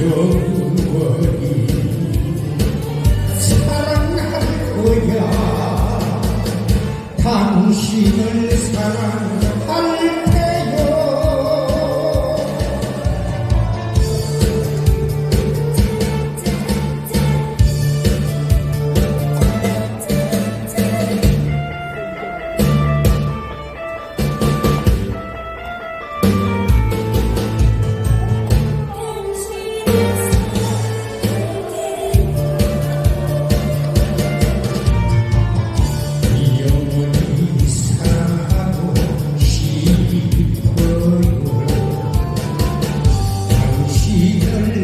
영원히 사랑할 거야. 당신을 사랑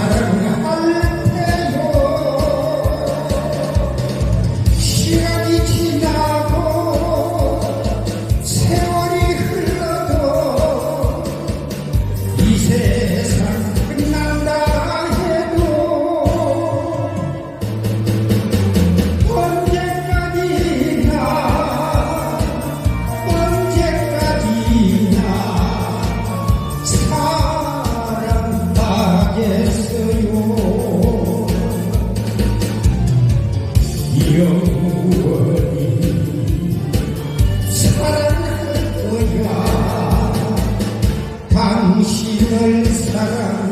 Hallelujah. Senhor estará